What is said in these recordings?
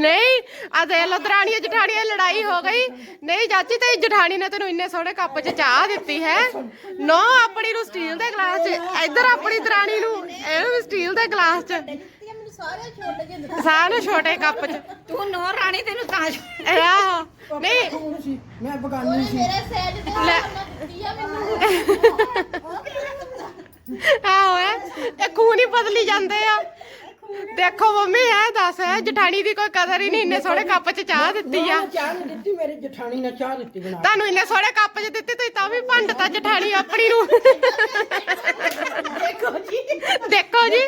ਨਹੀਂ ਆ ਦੇ ਲੋ ਦਰਾਣੀਆਂ ਜਠਾਣੀਆਂ ਦੀ ਲੜਾਈ ਹੋ ਗਈ। ਨਹੀਂ ਚਾਚੀ ਤੇ ਜਠਾਣੀ ਨੇ ਤੈਨੂੰ ਇੰਨੇ ਸੋਹਣੇ ਕੱਪ 'ਚ ਚਾਹ ਦਿੱਤੀ ਹੈ? ਨੋ ਆਪਣੀ ਨੂੰ ਸਟੀਲ ਦੇ ਗਲਾਸ 'ਚ ਇੱਧਰ ਆਪਣੀ ਦਰਾਣੀ ਨੂੰ ਇਹਨੂੰ ਵੀ ਸਟੀਲ ਦੇ ਗਲਾਸ 'ਚ। ਦਿੱਤੀ ਆ ਮੈਨੂੰ ਸਾਰੇ ਛੋਟੇ ਜਿਹੇ ਦਿੱਤੇ। ਸਾਰਿਆਂ ਨੂੰ ਛੋਟੇ ਕੱਪ 'ਚ। ਤੂੰ ਨੋ ਰਾਣੀ ਤੈਨੂੰ ਤਾਂ ਇਹ ਆਹੋ ਨਹੀਂ। ਸੀ? ਮੈਂ ਬਗਾਨੀ ਸੀ। ਮੇਰੇ ਸੈੱਟ ਤੇ ਲੈ। ਆਹੋ ਹੈ ਇਹ ਖੂਨ ਹੀ ਬਦਲੀ ਜਾਂਦੇ ਆ। ਦੇਖੋ ਮੰਮੀ ਇਹ ਦੱਸ ਜਠਾਣੀ ਦੀ ਕੋਈ ਕਦਰ ਹੀ ਨਹੀਂ ਇੰਨੇ ਸੋਹਣੇ ਕੱਪ 'ਚ ਚਾਹ ਦਿੱਤੀ ਆ। ਚਾਹ ਨਹੀਂ ਦਿੱਤੀ ਮੇਰੀ ਜਠਾਣੀ ਨੇ ਚਾਹ ਦਿੱਤੀ ਬਣਾ। ਤੁਹਾਨੂੰ ਇੰਨੇ ਸੋਹਣੇ ਕੱਪ 'ਚ ਦਿੱਤੀ ਤੁਸੀਂ ਤਾਂ ਵੀ ਭੰਡ ਤਾਂ ਜਠਾਣੀ ਆਪਣੀ ਨੂੰ। ਦੇਖੋ ਜੀ। ਦੇਖੋ ਜੀ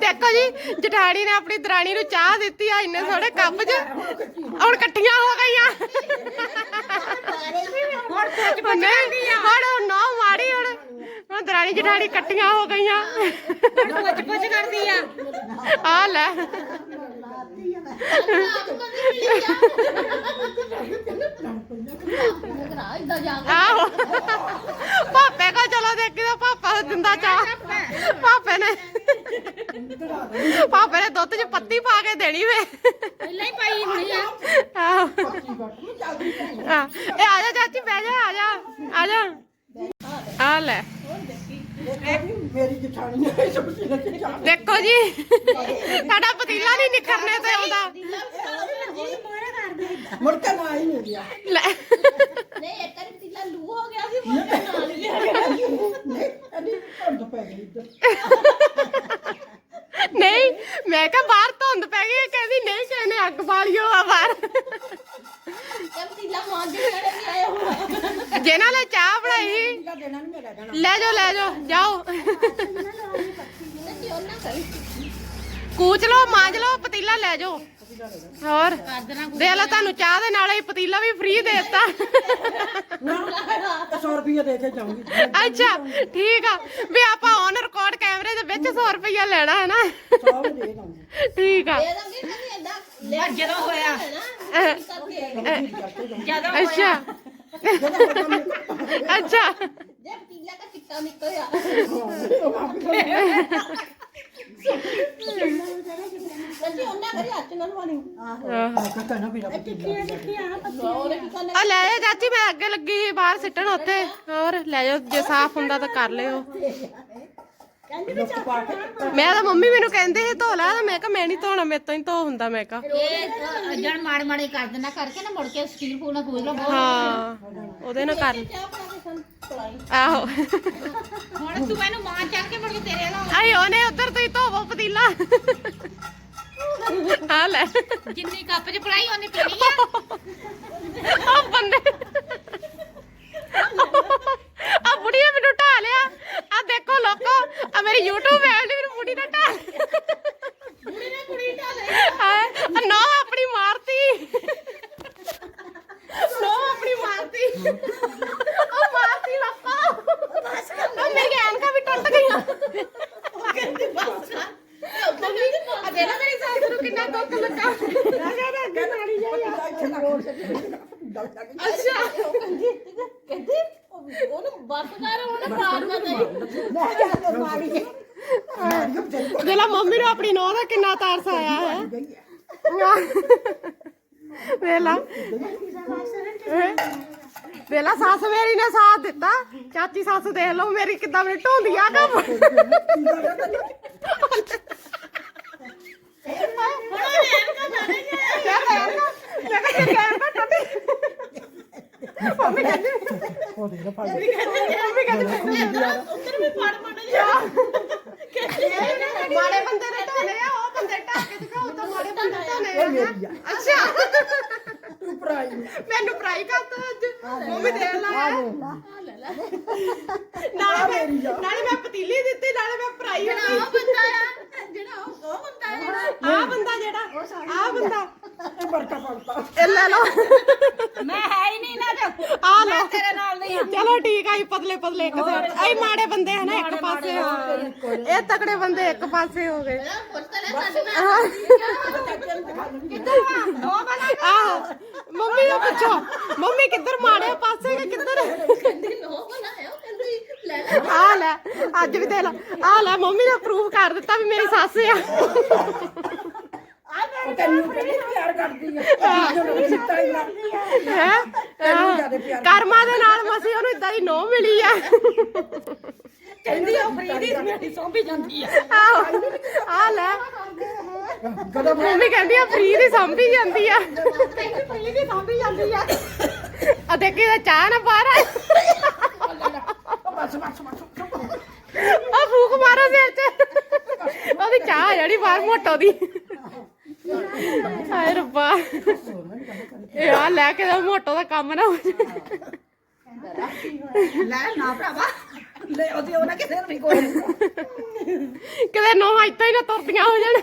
ਦੇਖੋ ਜੀ। ਜਠਾਣੀ ਨੇ ਆਪਣੀ ਦਰਾਣੀ ਨੂੰ ਚਾਹ ਦਿੱਤੀ ਆ ਇੰਨੇ ਸੋਹਣੇ ਕੱਪ 'ਚ। ਹੁਣ ਇਕੱਠੀਆਂ ਹੋ ਗਈਆਂ। ਹੁਣ ਸੱਚ ਹੁਣ ਨੌ ਹੁਣ ਦਰਾਣੀ ਜਠਾਣੀ ਇਕੱਠੀਆਂ ਹੋ ਗਈਆਂ। ਪੁੱਛ ਪੁੱਛ ਕਰਦੀ ਆ। ਆ ਲੈ। ਆਹੋ। ਪਾਪੇ ਕੋ ਚਲੋ ਦੇਖੀ ਤਾਂ ਪਾਪਾ ਦਿੰਦਾ ਚਾਹ। ਪਾਪੇ ਨੇ ਪਾਪੇ ਨੇ ਦੁੱਧ 'ਚ ਪੱਤੀ ਪਾ ਕੇ ਦੇਣੀ ਵੇ। ਪਹਿਲਾਂ ਹੀ ਪਾਈ ਹੋਣੀ ਆ। ਆਹੋ। ਆ। ਇਹ ਆ ਜਾ ਚਾਚੀ ਬਹਿ ਜਾ ਆ ਜਾ ਆ ਜਾ। ਆ ਲੈ। ਮੇਰੀ ਜਠਾਣੀ ਨੇ ਸਬਜ਼ੀ ਨੇ ਚਾਹ ਦੇਖੋ ਜੀ। ਸਾਡਾ ਪਤੀਲਾ ਨਹੀਂ ਨਿਖਰਨੇ ਤੇ ਆਉਂਦਾ ਮੁੜ ਕੇ ਨਾ ਹੀ ਨਹੀਂ ਗਿਆ ਲੈ। ਨਹੀਂ ਇੱਕ ਵਾਰੀ ਪਤੀਲਾ ਲੂ ਹੋ ਗਿਆ ਸੀ ਮੁੜ ਕੇ ਨਾਲ ਹੀ ਲਿਆ ਗਿਆ। ਨਹੀਂ ਅਨੀ ਧੁੰਦ ਪੈ ਗਈ ਇੱਧਰ ਨਹੀਂ ਮੈਂ ਕਿਹਾ ਬਾਹਰ ਧੁੰਦ ਪੈ ਗਈ ਇਹ ਕਹਿੰਦੀ ਨਹੀਂ ਕਿਸੇ ਨੇ ਅੱਗ ਬਾਲਿਓ ਆ ਬਾਹਰ ਇਹ ਪਤੀਲਾ ਮਾਂ ਦੇ ਜਿਹੜੇ ਵੀ ਆਏ ਹੋਣਾ ਜਿਹਨਾਂ ਨੇ ਚਾਹ ਬਣਾਈ ਸੀ, ਇਹਦਾ ਦੇਣਾ ਨਹੀਂ ਮੇਰਾ ਦੇਣਾ ਲੈ ਜਾਓ ਲੈ ਜਾਓ ਜਾਓ ਤੇ ਕਿਉਂ ਨਾ ਕਰੀ ਕੂਚ ਲਓ ਮਾਂਜ ਲਓ ਪਤੀਲਾ ਲੈ ਜਾਓ। ਹੋਰ ਦੇ ਲੈ ਤੁਹਾਨੂੰ ਚਾਹ ਦੇ ਨਾਲ ਹੀ ਪਤੀਲਾ ਵੀ ਫ੍ਰੀ ਦੇ ਦਿੱਤਾ। ਨਾ 100 ਰੁਪਏ ਦੇ ਕੇ ਜਾਊਂਗੀ। ਅੱਛਾ ਠੀਕ ਆ। ਵੀ ਆਪਾਂ ਔਨ ਰਿਕਾਰਡ ਕੈਮਰੇ ਦੇ ਵਿੱਚ 100 ਰੁਪਇਆ ਲੈਣਾ ਹੈ ਨਾ। 100 ਵੀ ਦੇ ਦਾਂਗੀ। ਠੀਕ ਆ। ਜਦੋਂ ਹੋਇਆ। ਜਦੋਂ ਅੱਛਾ। ਅੱਛਾ। ਜੇ ਪਤੀਲਾ ਦਾ ਚਿੱਟਾ ਨਿਕਲਿਆ। ਆ ਲੈ ਜਾ ਚਾਚੀ, ਮੈਂ ਅੱਗੇ ਲੱਗੀ ਸੀ ਬਾਹਰ ਸਿੱਟਣ ਉੱਥੇ। ਹੋਰ ਲੈ ਜਾਓ, ਜੇ ਸਾਫ਼ ਹੁੰਦਾ ਤਾਂ ਕਰ ਲਿਓ। ਲੁੱਕ ਪਾ ਕੇ ਮੈਂ ਤਾਂ ਮੰਮੀ ਮੈਨੂੰ ਕਹਿੰਦੇ ਸੀ ਧੋ ਲੈ ਤਾਂ ਮੈਂ ਕਿਹਾ ਮੈਂ ਨਹੀਂ ਧੋਣਾ ਮੇਰੇ ਤੋਂ ਹੀ ਧੋ ਹੁੰਦਾ ਮੈਂ ਕਿਹਾ। ਇਹ ਜਣ ਮਾੜ ਮਾੜੇ ਕਰ ਦੇਣਾ ਕਰਕੇ ਨਾ ਮੁੜ ਕੇ ਸਟੀਲ ਪੂਲ ਨਾਲ ਖੋਲ ਲਓ ਬਹੁਤ ਹਾਂ ਉਹਦੇ ਨਾਲ ਕਰ ਆਹੋ। ਹੁਣ ਤੂੰ ਮੈਨੂੰ ਮਾਂ ਚੱਕ ਕੇ ਮੁੜ ਕੇ ਤੇਰੇ ਨਾਲ ਆਈ ਉਹਨੇ ਉੱਧਰ ਤੁਸੀਂ ਧੋਵੋ ਪਤੀਲਾ। ਆ ਲੈ। ਜਿੰਨੀ ਕੱਪ 'ਚ ਪੜਾਈ ਉਹਨੇ ਪੀਣੀ ਆ। ਆ ਬੰਦੇ। ਆ ਬੁੜੀ ਨੇ ਮੈਨੂੰ ਢਾ ਲਿਆ। ਆ ਦੇਖੋ ਮੇਰੀ YouTube ਫੈਮਿਲੀ ਮੈਨੂੰ ਬੁੜੀ ਨੇ ਢਾ ਬੁੜੀ ਨੇ ਕੁੜੀ ਢਾ ਲਈ ਨੋ ਆਪਣੀ ਮਾਰਤੀ ਨੋ ਆਪਣੀ ਮਾਰਤੀ ਉਹ ਮਾਰਤੀ ਲੋਕੋ ਉਹ ਮੇਰੀ ਐਨਕਾਂ ਵੀ ਟੁੱਟ ਗਈਆਂ ਆ ਦੇ ਨਾ ਮੇਰੀ ਸਾਸ ਨੂੰ ਕਿੰਨਾ ਦੁੱਖ ਲੱਗਾ ਅੱਛਾ ਕਹਿੰਦੀ ਉਹਨੂੰ ਬੱਸ ਕਰ ਬਾਹਰ ਨਾ। ਮੰਮੀ ਨੂੰ ਆਪਣੀ ਨੋਹ ਦਾ ਕਿੰਨਾ ਤਰਸ ਆਇਆ ਹੈ। ਵੇਲਾ। ਵੇਲਾ ਸੱਸ ਮੇਰੀ ਨੇ ਸਾਥ ਦਿੱਤਾ। ਚਾਚੀ ਸੱਸ ਦੇਖ ਲਓ ਮੇਰੀ ਕਿੱਦਾਂ ਮੇਰੀ ਢੋਂਦੀ ਆ ਕੰਮ। ਮੰਮੀ ਕਹਿੰਦੀ ਉਹ ਦੇ ਫੜ ਮੰਮੀ ਕਹਿੰਦੀ ਉੱਧਰ ਵੀ ਪੜ ਪੜ ਜਾ। ਮਾੜੇ ਬੰਦੇ ਨੇ ਢੋਲੇ ਆ ਉਹ ਬੰਦੇ ਢੱਕ ਕੇ ਦਿਖਾਓ ਤਾਂ ਮਾੜੇ ਬੰਦੇ ਢੋਲੇ ਆ ਮੇਰੀ ਆ। ਅੱਛਾ। ਤੂੰ ਭਰਾਈ। ਮੈਨੂੰ ਫਰਾਈ ਕਰਤਾ ਅੱਜ। ਮੰਮੀ ਦੇ ਲਾ। ਨਾਲੇ ਮੈਂ ਨਾਲੇ ਮੈਂ ਪਤੀਲੀ ਦਿੱਤੀ ਨਾਲੇ ਮੈਂ ਫਰਾਈ ਉਹ ਬੰਦਾ ਆ ਜਿਹੜਾ ਉਹ ਉਹ ਬੰਦਾ ਆ। ਜਿਹੜਾ ਆ ਬੰਦਾ ਜਿਹੜਾ ਆ ਬੰਦਾ। ਇਹ ਵਰਕਾ ਪੜਤਾ ਇਹ ਲੈ ਲਓ। ਮੈਂ ਹੈ ਹੀ ਨਹੀਂ ਨਾ ਤੇ ਆ ਲਓ। ਤੇਰੇ ਨਾਲ ਨਹੀਂ ਆ। ਚਲੋ ਠੀਕ ਆ ਜੀ ਪਤਲੇ ਪਤਲੇ ਇੱਕ ਸਾਈਡ ਆਈ ਮਾੜੇ ਬੰਦੇ ਹਨ ਇੱਕ ਪਾਸੇ ਹੋ ਇਹ ਤਕੜੇ ਬੰਦੇ ਇੱਕ ਪਾਸੇ ਹੋ ਗਏ। ਪੁੱਛ ਲੈ ਸਾਡੇ ਨਾਲ। ਆਹੋ ਮੰਮੀ ਨੂੰ ਪੁੱਛੋ। ਮੰਮੀ ਕਿੱਧਰ ਮਾੜੇ ਪਾਸੇ ਕਿ ਕਿੱਧਰ? ਕਹਿੰਦੀ ਨੋ ਬਣਾਇਆ ਉਹ ਕਹਿੰਦੀ ਲੈ ਲੈ। ਆ ਲੈ ਅੱਜ ਵੀ ਦੇ ਲੈ। ਆ ਲੈ ਮੰਮੀ ਨੇ ਪ੍ਰੂਫ ਕਰ ਦਿੱਤਾ ਵੀ ਮੇਰੀ ਸੱਸ ਆ। ਕਰਮਾ ਦੇ ਨਾਲ ਮਸੀ ਉਹਨੂੰ ਇਦਾਂ ਦੀ ਨੋ ਮਿਲੀ ਆ। ਕਹਿੰਦੀ ਉਹ ਫਰੀਦੀ ਮੇਰੀ ਸੌਂਭੀ ਜਾਂਦੀ ਆ। ਆ ਲੈ। ਕਦੋਂ ਮੰਮੀ ਕਹਿੰਦੀ ਆ ਫਰੀ ਦੀ ਸਾਂਭੀ ਜਾਂਦੀ ਆ। ਕਹਿੰਦੀ ਫਰੀ ਦੀ ਜਾਂਦੀ ਆ। ਆ ਦੇਖੀ ਦਾ ਚਾਹ ਨਾ ਬਾਹਰ ਆ। ਬਸ ਬਸ ਬਸ ਆ ਫੂਕ ਮਾਰੋ ਸਿਰ 'ਚ। ਉਹਦੀ ਚਾਹ ਜਿਹੜੀ ਬਾਹਰ ਮੋਟੋ ਦੀ। ਹਾਏ ਰੱਬਾ। ਇਹ ਆ ਲੈ ਕੇ ਤਾਂ ਮੋਟੋ ਦਾ ਕੰਮ ਨਾ ਹੋ ਲੈ ਨਾ ਭਰਾਵਾ। ਲੈ ਉਹਦੀ ਉਹਨਾਂ ਕਿਸੇ ਨੂੰ ਵੀ ਕੋਈ ਕਿਤੇ ਨੋ ਇੱਥੇ ਹੀ ਨਾ ਤੁਰਦੀਆਂ ਹੋ ਜਾਣ।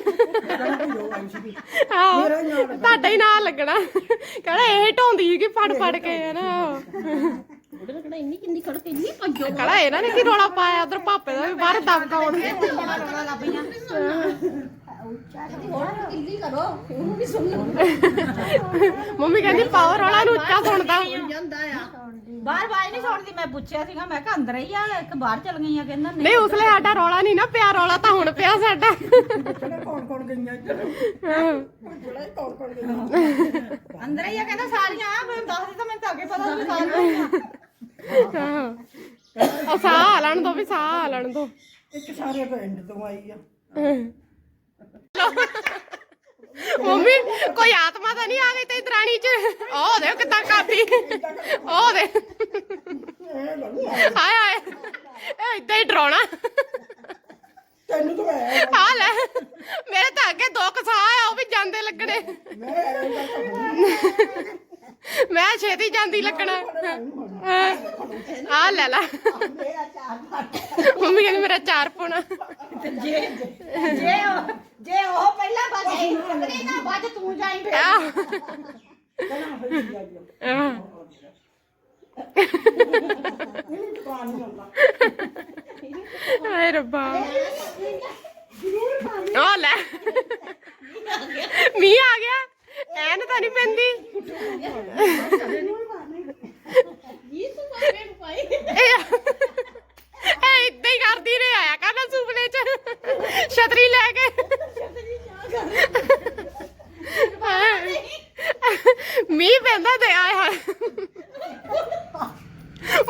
ਆਹੋ ਤੁਹਾਡਾ ਹੀ ਨਾਂ ਲੱਗਣਾ। ਕਹਿੰਦਾ ਇਹ ਢੋਂਦੀ ਕਿ ਫੜ ਫੜ ਕੇ ਹੈ ਨਾ। ਉਹਦੇ ਨਾਲ ਇੰਨੀ ਕਿੰਨੀ ਖੜਕ ਇੰਨੀ ਪੰਜੋ ਕਹਿੰਦਾ ਇਹਨਾਂ ਨੇ ਕੀ ਰੋਲਾ ਪਾਇਆ ਉਧਰ ਪਾਪੇ ਦਾ ਵੀ ਬਾਹਰ ਬੜਾ ਰੋਣਾ ਮੰਮੀ ਕਹਿੰਦੀ ਪਾਵਰ ਵਾਲਾ ਨੂੰ ਉੱਚਾ ਸੁਣਦਾ। ਜਾਂਦਾ ਆ। ਬਾਹਰ ਬਾਈ ਨਹੀਂ ਸੁਣਦੀ ਮੈਂ ਪੁੱਛਿਆ ਸੀਗਾ ਮੈਂ ਕਿਹਾ ਅੰਦਰ ਹੀ ਆ ਇੱਕ ਬਾਹਰ ਚਲ ਗਈਆਂ ਕਹਿੰਦਾ ਨਹੀਂ ਨਹੀਂ ਉਸਲੇ ਸਾਡਾ ਰੌਲਾ ਨਹੀਂ ਨਾ ਪਿਆ ਰੌਲਾ ਤਾਂ ਹੁਣ ਪਿਆ ਸਾਡਾ। ਕੌਣ ਕੌਣ ਗਈਆਂ ਇੱਧਰ ਹਾਂ। ਚਲੇ ਕੌਣ ਕੌਣ ਗਈਆਂ? ਅੰਦਰ ਹੀ ਆ ਕਹਿੰਦਾ ਸਾਰੀਆਂ ਆ ਮੈਂ ਦੱਸ ਦਿੱਤਾ ਮੈਨੂੰ ਤਾਂ ਅੱਗੇ ਪਤਾ ਸੀ ਸਾਰੀਆਂ। ਹਾਂ। ਆ ਸਾਹ ਲੈਣ ਦੋ ਵੀ ਸਾਹ ਲੈਣ ਦੋ। ਇੱਕ ਸਾਰੇ ਪਿੰਡ ਤੋਂ ਆਈ ਆ। ਮੰਮੀ ਕੋਈ ਆਤਮਾ ਤਾਂ ਨਹੀਂ ਆ ਗਈ ਤੇ ਦਰਾਣੀ ਚ? ਉਹ ਦੇ ਕਿੱਦਾਂ ਕਾਪੀ। ਉਹ ਦੇ ਹਾਏ ਹਾਏ। ਇਹ ਇਦਾਂ ਹੀ ਡਰਾਉਣਾ। ਤੈਨੂੰ ਤਾਂ ਮੈਂ ਆ ਲੈ ਮੇਰੇ ਤਾਂ ਅੱਗੇ ਦੋ ਕਸਾ ਆ ਉਹ ਵੀ ਜਾਂਦੇ ਲੱਗਣੇ। ਮੈਂ ਛੇਤੀ ਜਾਂਦੀ ਲੱਗਣਾ। ਆ ਲੈ ਲੈ। ਮੰਮੀ ਕਹਿੰਦੀ ਮੇਰਾ ਚਾਰ ਪੁਣਾ। ਜੇ ਜੇ ਜੇ ਉਹ ਪਹਿਲਾਂ ਬਾਜ ਚੱਕਰੀ ਨਾ ਬਾਜ ਤੂੰ ਜਾਈਂ ਫੇਰ। ਆਹ। ਆਹ। ਹਾਏ ਰੱਬਾ। ਆ ਲੈ। ਮੀਂਹ ਆ ਗਿਆ ਐਨ ਤਾਂ ਨਹੀਂ ਪੈਂਦੀ ਇਹ ਇਹ ਇਦਾਂ ਹੀ ਕਰਦੀ ਰਹੇ ਆਇਆ ਕਰਨਾ ਸੁਪਨੇ ਚ ਛਤਰੀ ਲੈ ਕੇ ਮੀਂਹ ਪੈਂਦਾ ਤੇ ਆਏ ਹਾਏ।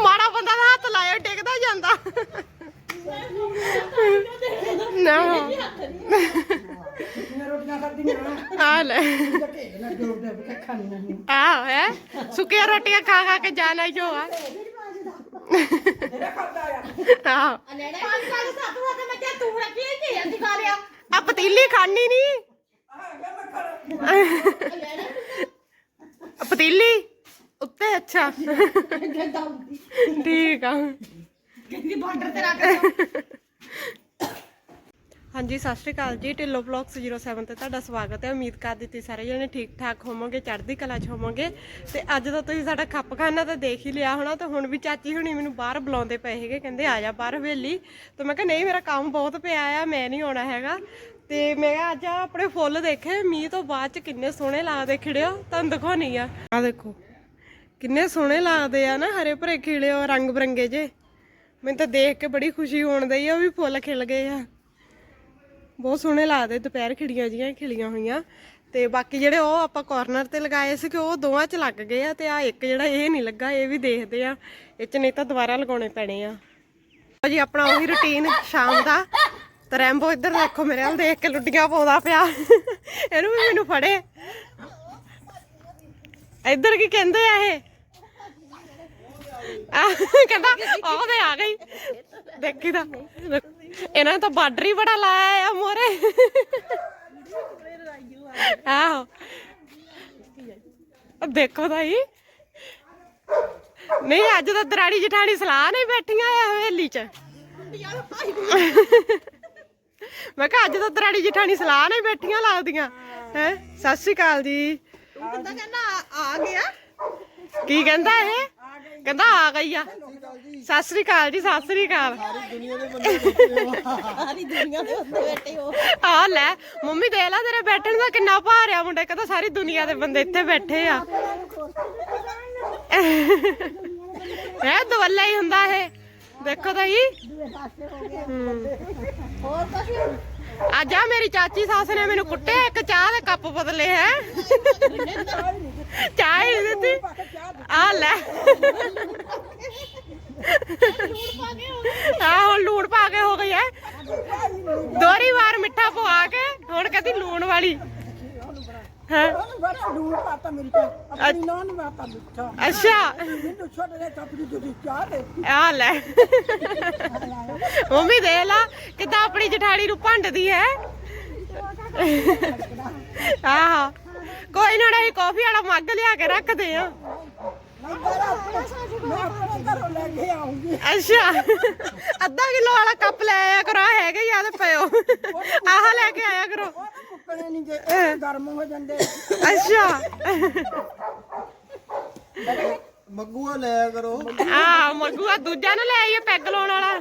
ਮਾੜਾ ਬੰਦਾ ਦਾ ਹੱਥ ਲਾਇਆ, ਟਿਕਦਾ ਜਾਂਦਾ। ਨਾ। ਮੈਂ ਰੋਟੀਆਂ ਕਰਦੀਆਂ ਆ ਲੈ। ਆ ਹੈ। ਸੁੱਕੀਆਂ ਰੋਟੀਆਂ ਖਾ ਖਾ ਕੇ ਜਾਣਾ ਜੋ ਆ। ਆ ਆ ਪਤੀਲੀ ਖਾਣੀ ਨਹੀਂ ਪਤੀਲੀ? ਉੱਤੇ ਅੱਛਾ। ਠੀਕ ਆ। ਕਹਿੰਦੀ ਬਾਰਡਰ ਤੇ ਰੱਖ ਹਾਂਜੀ, ਸਤਿ ਸ਼੍ਰੀ ਅਕਾਲ ਜੀ, ਢਿੱਲੋ ਬਲੌਗਸ 07 ਤੇ ਤੁਹਾਡਾ ਸਵਾਗਤ ਹੈ। ਉਮੀਦ ਕਰ ਦਿੱਤੀ ਸਾਰੇ ਜਣੇ ਠੀਕ ਠਾਕ ਹੋਵੋਗੇ, ਚੜ੍ਹਦੀ ਕਲਾ 'ਚ ਹੋਵੋਗੇ। ਤੇ ਅੱਜ ਤਾਂ ਤੁਸੀਂ ਸਾਡਾ ਖੱਪਖਾਨਾ ਤਾਂ ਦੇਖ ਹੀ ਲਿਆ ਹੋਣਾ, ਤੇ ਹੁਣ ਵੀ ਚਾਚੀ ਹੁਣੀ ਮੈਨੂੰ ਬਾਹਰ ਬੁਲਾਉਂਦੇ ਪਏ ਹੈਗੇ ਕਹਿੰਦੇ ਆ ਜਾ ਬਾਹਰ ਹਵੇਲੀ। ਤੇ ਮੈਂ ਕਿਹਾ, ਨਹੀਂ, ਮੇਰਾ ਕੰਮ ਬਹੁਤ ਪਿਆ ਆ, ਮੈਂ ਨਹੀਂ ਆਉਣਾ ਹੈਗਾ। ਤੇ ਮੈਂ ਕਿਹਾ, ਅੱਜ ਆਪਣੇ ਫੁੱਲ ਦੇਖੇ, ਮੀਂਹ ਤੋਂ ਬਾਅਦ ਚ ਕਿੰਨੇ ਸੋਹਣੇ ਲੱਗਦੇ, ਖਿੜਿਓ, ਤੁਹਾਨੂੰ ਦਿਖਾਉਣੀ ਆ। ਆ ਦੇਖੋ, ਕਿੰਨੇ ਸੋਹਣੇ ਲੱਗਦੇ ਆ ਨਾ, ਹਰੇ ਭਰੇ ਖਿੜਿਓ ਰੰਗ ਬਰੰਗੇ ਜੇ। ਮੈਨੂੰ ਤਾਂ ਦੇਖ ਕੇ ਬੜੀ ਖੁਸ਼ੀ ਹੋਣ ਦਈ ਆ ਵੀ ਫੁੱਲ ਖਿਲ ਗਏ ਆ। ਬਹੁਤ ਸੋਹਣੇ ਲੱਗਦੇ ਦੁਪਹਿਰ ਖਿੜੀਆਂ ਜੀਆਂ ਖਿਲੀਆਂ ਹੋਈਆਂ। ਤੇ ਬਾਕੀ ਜਿਹੜੇ ਉਹ ਆਪਾਂ ਕਾਰਨਰ ਤੇ ਲਗਾਏ ਸੀ ਕਿ ਉਹ ਦੋਵਾਂ 'ਚ ਲੱਗ ਗਏ ਆ ਤੇ ਆ ਇੱਕ ਜਿਹੜਾ ਇਹ ਨਹੀਂ ਲੱਗਾ, ਇਹ ਵੀ ਦੇਖਦੇ ਆ। ਇਹ 'ਚ ਨਹੀਂ ਤਾਂ ਦੁਬਾਰਾ ਲਗਾਉਣੇ ਪੈਣੇ ਆ। ਜੀ, ਆਪਣਾ ਉਹੀ ਰੁਟੀਨ ਸ਼ਾਮ ਦਾ। ਤੇ ਰੈਂਬੋ ਇੱਧਰ ਦੇਖੋ ਮੇਰੇ ਵੱਲ ਦੇਖ ਕੇ ਲੁੱਡੀਆਂ ਪਾਉਂਦਾ ਪਿਆ। ਇਹਨੂੰ ਵੀ ਮੈਨੂੰ ਫੜੇ। ਇੱਧਰ ਕੀ ਕਹਿੰਦੇ ਆ ਇਹ? ਆ ਕਹਿੰਦਾ ਉਹਦੇ ਆ ਗਈ। ਦੇਖੀ ਤਾਂ। ਇਹਨਾਂ ਤਾਂ ਬਾਰਡਰ ਹੀ ਬੜਾ ਲਾਇਆ ਆ ਮੋਰੇ। ਆਹੋ। ਦੇਖੋ ਤਾਈ। ਨਹੀਂ ਅੱਜ ਤਾਂ ਦਰਾੜੀ ਜਠਾਣੀ ਸਲਾਹ ਨਹੀਂ ਬੈਠੀਆਂ ਆ ਹਵੇਲੀ 'ਚ। ਮੈਂ ਕਿਹਾ ਅੱਜ ਤਾਂ ਦਰਾੜੀ ਜਠਾਣੀ ਸਲਾਹ ਨਹੀਂ ਬੈਠੀਆਂ ਲੱਗਦੀਆਂ। ਹੈ? ਸਤਿ ਸ਼੍ਰੀ ਅਕਾਲ ਜੀ। ਕਹਿੰਦਾ ਆ ਗਿਆ? ਕੀ ਕਹਿੰਦਾ ਇਹ? ਕਹਿੰਦਾ ਆ ਗਈ ਆ। ਸਤਿ ਸ਼੍ਰੀ ਅਕਾਲ ਜੀ ਸਤਿ ਸ਼੍ਰੀ ਅਕਾਲ। ਸਾਰੀ ਦੁਨੀਆ ਦੇ ਉੱਤੇ ਬੈਠੇ ਹੋ। ਆ ਲੈ ਮੰਮੀ ਦੇਖ ਲੈ ਤੇਰੇ ਬੈਠਣ ਦਾ ਕਿੰਨਾ ਭਾਰ ਆ ਮੁੰਡੇ ਕਹਿੰਦਾ ਸਾਰੀ ਦੁਨੀਆ ਦੇ ਬੰਦੇ ਇੱਥੇ ਬੈਠੇ ਆ। ਇਹ ਦਵੱਲਾ ਹੀ ਹੁੰਦਾ ਇਹ। ਦੇਖੋ ਤਾਂ ਹੀ ਹੋਰ ਕੁਛ ਅੱਜ ਆ ਮੇਰੀ ਚਾਚੀ ਸੱਸ ਨੇ ਮੈਨੂੰ ਕੁੱਟਿਆ ਇੱਕ ਚਾਹ ਦੇ ਕੱਪ ਬਦਲੇ ਹੈ। ਚਾਹ ਹੀ ਨਹੀਂ ਦਿੱਤੀ। ਆ ਲੈ। ਹੁਣ ਲੂਣ ਪਾ ਕੇ ਹੋ ਗਈ ਐ ਦੋਹਰੀ ਵਾਰ ਮਿੱਠਾ ਪਵਾ ਕੇ ਹੁਣ ਕਹਿੰਦੀ ਲੂਣ ਵਾਲੀ। ਹਾਂ। ਉਹਨੂੰ ਲੂਣ ਪਾਤਾ ਮੇਰੀ ਤੇ ਆਪਣੀ ਨਾਂ ਨੂੰ ਪਾਤਾ ਮਿੱਠਾ। ਅੱਛਾ। ਮੈਨੂੰ ਛੋਟੇ ਜਿਹੇ ਕੱਪ ਦੀ ਤੁਸੀਂ ਚਾਹ ਦੇ ਆ ਲੈ। ਮੰਮੀ ਦੇ ਲਾ ਕਿਦਾਂ ਆਪਣੀ ਜਠਾਣੀ ਨੂੰ ਭੰਡਦੀ ਹੈ। ਆਹ। ਕੋਈ ਨਾ ਨਹੀਂ ਕਾਫੀ ਵਾਲਾ ਮੱਗ ਲਿਆ ਕੇ ਰੱਖਦੇ ਆ ਮੈਂ ਆਪਣੇ ਘਰੋਂ ਲੈ ਕੇ ਆਉਂਗੀ ਅੱਛਾ। ਅੱਧਾ ਕਿਲੋ ਵਾਲਾ ਕੱਪ ਲੈ ਆਇਆ ਕਰੋ ਆਹ ਹੈਗੇ ਯਾਦ ਪਿਓ ਆਹ ਲੈ ਕੇ ਆਇਆ ਕਰੋ। ਤਾਂ ਨਹੀਂ ਇਹ ਗਰਮ ਹੋ ਜਾਂਦੇ ਅੱਛਾ। ਮੱਗੂਆ ਲਿਆ ਕਰੋ। ਆ ਮੱਗੂਆ ਦੂਜਾ ਨੂੰ ਲੈ ਆਈਏ ਪੈਗ ਲਾਉਣ ਵਾਲਾ।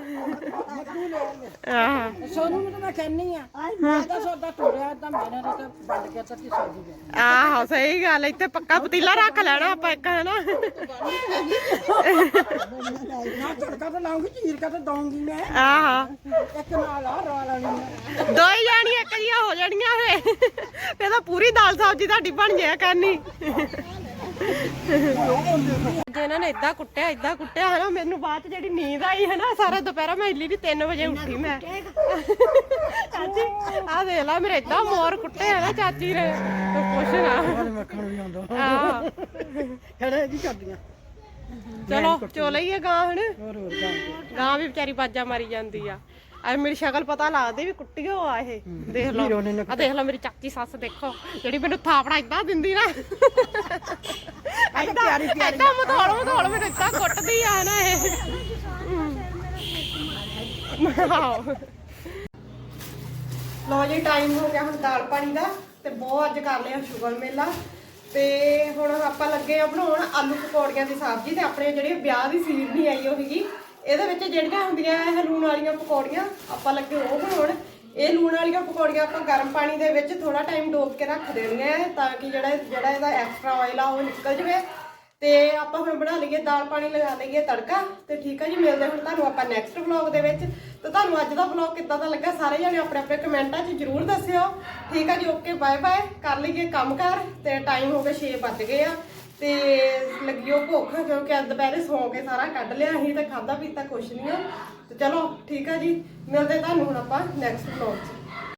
ਆਹ। ਸੋਨੂੰ ਨੂੰ ਤਾਂ ਮੈਂ ਕਹਿੰਨੀ ਆ ਮੈਂ ਤਾਂ ਸੌਦਾ ਤੋੜਿਆ ਤਾਂ ਮੇਰੇ ਨਾਲ ਤਾਂ ਵੰਡ ਕੇ ਤਾਂ ਸੌਦੀ ਗਈ ਆਹੋ ਸਹੀ ਗੱਲ ਇੱਥੇ ਪੱਕਾ ਪਤੀਲਾ ਰੱਖ ਲੈਣਾ ਆਪਾਂ ਇੱਕ ਹਨਾ। ਨਾ ਤੜਕਾ ਤਾਂ ਲਾਉਂਗੀ ਚੀਰ ਕੇ ਤਾਂ ਦਊਂਗੀ ਮੈਂ। ਆਹ। ਇੱਕ ਨਾਲ ਆ ਰਵਾ ਲੈਣੀ ਮੈਂ ਦੋ ਹੀ ਜਾਣੀਆਂ ਇੱਕ ਜੀਆਂ ਹੋ ਜਾਣੀਆਂ ਫੇ ਫੇ ਤਾਂ ਪੂਰੀ ਦਾਲ ਸਬਜ਼ੀ ਤੁਹਾਡੀ ਬਣ ਜਾਇਆ ਕਰਨੀ। ਅੱਜ ਇਹਨਾਂ ਨੇ ਇਦਾਂ ਕੁੱਟਿਆ ਇਦਾਂ ਕੁੱਟਿਆ ਹਨਾ ਮੈਨੂੰ ਬਾਅਦ ਚ ਜਿਹੜੀ ਨੀਂਦ ਆਈ ਹਨਾ ਸਾਰਾ ਦੁਪਹਿਰਾ ਮੈਂ ਇੱਲੀ ਦੀ 3 ਵਜੇ ਉੱਠੀ ਮੈਂ। ਚਾਚੀ ਆ ਦੇਖ ਲੈ ਮੇਰੇ ਇਦਾਂ ਮੋਰ ਕੁੱਟੇ ਹਨਾ ਚਾਚੀ ਨੇ। ਪੁੱਛ ਨਾ। ਮੱਖਣ ਵੀ ਆਉਂਦਾ ਆਹ ਖੜੇ ਕੀ ਕਰਦੀਆਂ ਚਲੋ ਚੋ ਲਈਏ ਗਾਂ ਹੁਣ ਹੋਰ ਹੋਰ ਗਾਂ ਗਾਂ ਵੀ ਵਿਚਾਰੀ ਬਾਜਾ ਮਾਰੀ ਜਾਂਦੀ ਆ। ਅੱਜ ਮੇਰੀ ਸ਼ਕਲ ਪਤਾ ਲੱਗਦੀ ਵੀ ਕੁੱਟੀਓ ਆ ਇਹ। ਦੇਖ ਲਓ। ਆ ਦੇਖ ਲਓ ਮੇਰੀ ਚਾਚੀ ਸੱਸ ਦੇਖੋ ਜਿਹੜੀ ਮੈਨੂੰ ਥਾਪੜਾ ਇਦਾਂ ਦਿੰਦੀ ਨਾ। ਇਦਾਂ ਇਦਾਂ ਮਧੋਲ ਮਧੋਲ ਮੈਨੂੰ ਇਦਾਂ ਕੁੱਟਦੀ ਆ ਨਾ ਇਹ। ਲੋ ਜੀ ਟਾਈਮ ਹੋ ਗਿਆ ਹੁਣ ਦਾਲ ਪਾਣੀ ਦਾ ਤੇ ਬਹੁਤ ਅੱਜ ਕਰ ਲਿਆ ਸ਼ੁਗਰ ਮੇਲਾ। ਤੇ ਹੁਣ ਆਪਾਂ ਲੱਗੇ ਆ ਬਣਾਉਣ ਆਲੂ ਪਕੌੜੀਆਂ ਦੀ ਸਬਜ਼ੀ ਤੇ ਆਪਣੇ ਜਿਹੜੇ ਵਿਆਹ ਦੀ ਸੀਰ ਨਹੀਂ ਆਈ ਉਹ ਸੀਗੀ। ਇਹਦੇ ਵਿੱਚ ਜਿਹੜੀਆਂ ਹੁੰਦੀਆਂ ਇਹ ਲੂਣ ਵਾਲੀਆਂ ਪਕੌੜੀਆਂ ਆਪਾਂ ਲੱਗੇ ਉਹ ਬਣਾਉਣ। ਇਹ ਲੂਣ ਵਾਲੀਆਂ ਪਕੌੜੀਆਂ ਆਪਾਂ ਗਰਮ ਪਾਣੀ ਦੇ ਵਿੱਚ ਥੋੜਾ ਟਾਈਮ ਡੋਬ ਕੇ ਰੱਖ ਦਿੰਦੇ ਹੈ ਤਾਂ ਕਿ ਜਿਹੜਾ ਜਿਹੜਾ ਇਹਦਾ ਐਕਸਟਰਾ ਆਇਲ ਆ ਉਹ ਨਿਕਲ ਜਵੇ। ਤੇ ਆਪਾਂ ਹੁਣ ਬਣਾ ਲਈਏ, ਦਾਲ ਪਾਣੀ ਲਗਾ ਲਈਏ ਤੜਕਾ ਤੇ ਠੀਕ ਆ ਜੀ, ਮਿਲਦੇ ਹੁਣ ਤੁਹਾਨੂੰ ਆਪਾਂ ਨੈਕਸਟ ਵਲੌਗ ਦੇ ਵਿੱਚ। ਤੇ ਤੁਹਾਨੂੰ ਅੱਜ ਦਾ ਵਲੌਗ ਕਿੱਦਾਂ ਦਾ ਲੱਗਾ ਸਾਰੇ ਜਣੇ ਆਪਣੇ ਆਪਣੇ ਕਮੈਂਟਾਂ 'ਚ ਜਰੂਰ ਦੱਸਿਓ। ਠੀਕ ਆ ਜੀ ਓਕੇ ਬਾਏ ਬਾਏ ਕਰ ਲਈਏ ਕੰਮ ਕਰ ਤੇ ਟਾਈਮ ਹੋ ਗਿਆ 6 ਵੱਜ ਗਏ ਆ। ਤੇ ਉਹ ਭੁੱਖ, ਕਿਉਂਕਿ ਅੱਜ ਦੁਪਹਿਰੇ ਸੌਂ ਕੇ ਸਾਰਾ ਕੱਢ ਲਿਆ ਅਸੀਂ ਤਾਂ ਖਾਦਾ ਪੀਤਾ ਕੁਛ ਨਹੀਂ ਆ। ਤੇ ਚਲੋ, ਠੀਕ ਆ ਜੀ, ਮਿਲਦੇ ਤੁਹਾਨੂੰ ਹੁਣ ਆਪਾਂ ਨੈਕਸਟ ਵਲੌਗ 'ਚ।